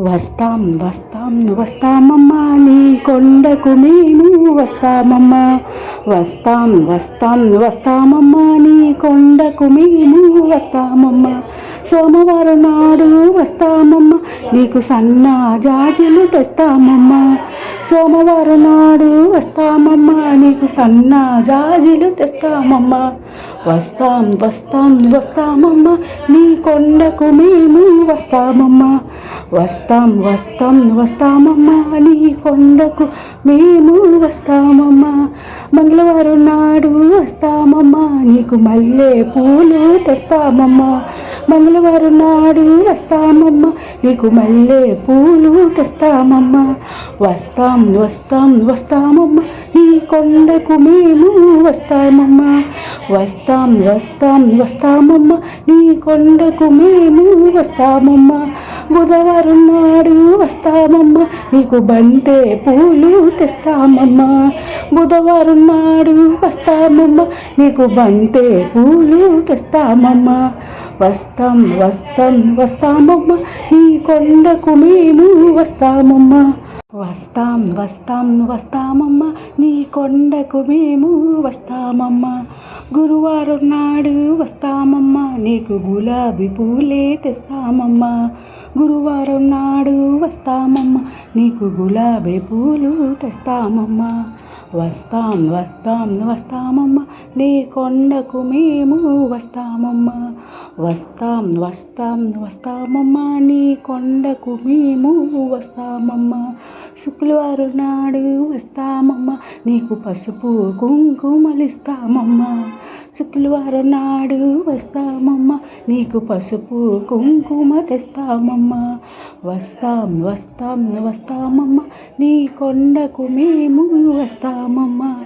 వస్తాం వస్తాం వస్తామమ్మా నీ కొండకు మేము వస్తామమ్మా. వస్తాం వస్తాం వస్తామమ్మా నీ కొండకు మేము వస్తామమ్మా. సోమవారం నాడు వస్తామమ్మా. నీకు సన్న జాజులు తెస్తామమ్మా. సోమవారం నాడు వస్తామమ్మా. నీకు సన్న జాజులు తెస్తామమ్మా. వస్తాం వస్తాం వస్తామమ్మా. నీ కొండకు మేము వస్తామమ్మా. వస్తాం వస్తాం వస్తామమ్మా. నీ కొండకు మేము వస్తామమ్మా. మంగళవారం నాడు వస్తామమ్మా. నీకు మల్లె పూలు తెస్తామమ్మా. మంగళవారం నాడు వస్తామమ్మా. నీకు మల్లె పూలు తెస్తామమ్మా. వస్తాం వస్తాం వస్తామమ్మా. నీ కొండకు మేము వస్తామమ్మా. వస్తాం వస్తాం వస్తామమ్మా. నీ కొండకు మేము వస్తామమ్మా. బుధవారం నాడు వస్తామమ్మా. నీకు బంతే పూలు తెస్తామమ్మా. బుధవారం నాడు వస్తామమ్మా. నీకు బంతే పూలు తెస్తామమ్మా. వస్తాం వస్తాం వస్తామమ్మా. నీ కొండకు మేము వస్తామమ్మా. వస్తాం వస్తాం వస్తామమ్మా. నీ కొండకు మేము వస్తామమ్మా. గురువారం నాడు వస్తామమ్మా. నీకు గులాబీ పూలే తెస్తామమ్మా. గురువారం నాడు వస్తామమ్మా. నీకు గులాబీ పూలు తెస్తామమ్మా. వస్తాం వస్తాం వస్తామమ్మ. నీ కొండకు మేము వస్తామమ్మా. వస్తాం వస్తాం వస్తామమ్మా. నీ కొండకు మేము వస్తామమ్మా. శుక్రవారం నాడు వస్తామమ్మా. నీకు పసుపు కుంకుమలిస్తామమ్మా. శుక్రవారం నాడు వస్తామమ్మా. నీకు పసుపు కుంకుమ తెస్తామమ్మా. వస్తాం వస్తాం వస్తామమ్మా. నీ కొండకు మేము వస్తామమ్మా.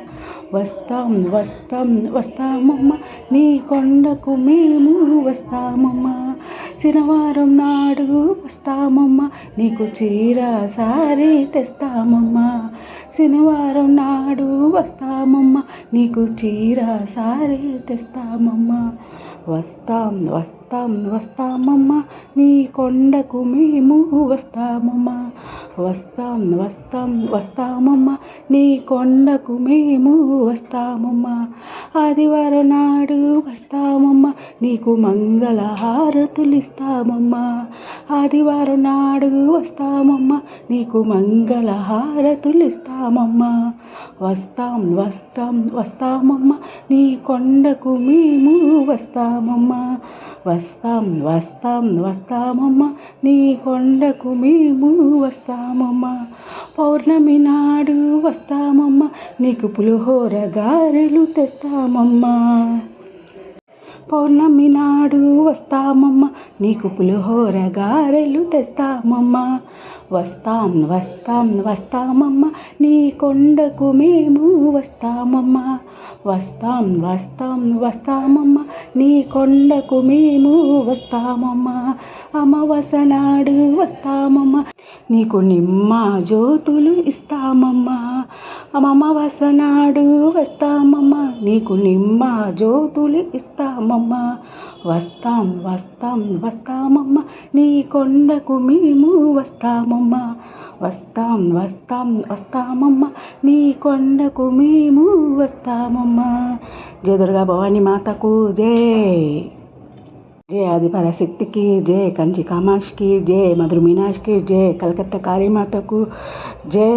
వస్తాం వస్తాం వస్తామమ్మా. నీ కొండకు మేము వస్తామమ్మా. శనివారం నాడు వస్తామమ్మా. నీకు చీర సారీ తెస్తామమ్మా. శనివారం నాడు వస్తామమ్మా. నీకు చీర సారీ తెస్తామమ్మా. వస్తాం వస్తాం వస్తామమ్మా. నీ కొండకు మేము వస్తామమ్మా. వస్తాం వస్తాం వస్తామమ్మా. నీ కొండకు మేము వస్తామమ్మా. ఆదివారం నాడు వస్తామమ్మా. నీకు మంగళహారతులు వస్తామమ్మా. ఆదివారం నాడు వస్తామమ్మా. నీకు మంగళ హారతులు ఇస్తామమ్మా వస్తాం వస్తాం వస్తామమ్మా. నీ కొండకు మేము వస్తామమ్మా. వస్తాం వస్తాం వస్తామమ్మా. నీ కొండకు మేము వస్తామమ్మా. పౌర్ణమి నాడు వస్తామమ్మా. నీకు పులిహోర గారెలు తెస్తామమ్మా. పౌర్ణమి నాడు వస్తామమ్మా. నీకు పులిహోర గారెలు తెస్తామమ్మా. వస్తాం వస్తాం వస్తామమ్మా. నీ కొండకు మేము వస్తామమ్మా. వస్తాం వస్తాం వస్తామమ్మా. నీ కొండకు మేము వస్తామమ్మా. అమావాస నాడు వస్తామమ్మా. నీకు నిమ్మ జ్యోతులు ఇస్తామమ్మా. అమ్మవాస నాడు వస్తామమ్మా నీకు నిమ్మ జ్యోతులు ఇస్తామమ్మా. వస్తాం వస్తాం వస్తామమ్మా నీ కొండకు మేము వస్తామమ్మా. వస్తాం వస్తాం వస్తామమ్మా నీ కొండకు మేము వస్తామమ్మా. జయ దుర్గా భవానీ మాతకు జై. జయ ఆది పరాశక్తికి జయ కంచి కామాక్షికి జయ మధుర మీనాక్షికి జయ కలకత్తా కాళీమాతకు జై.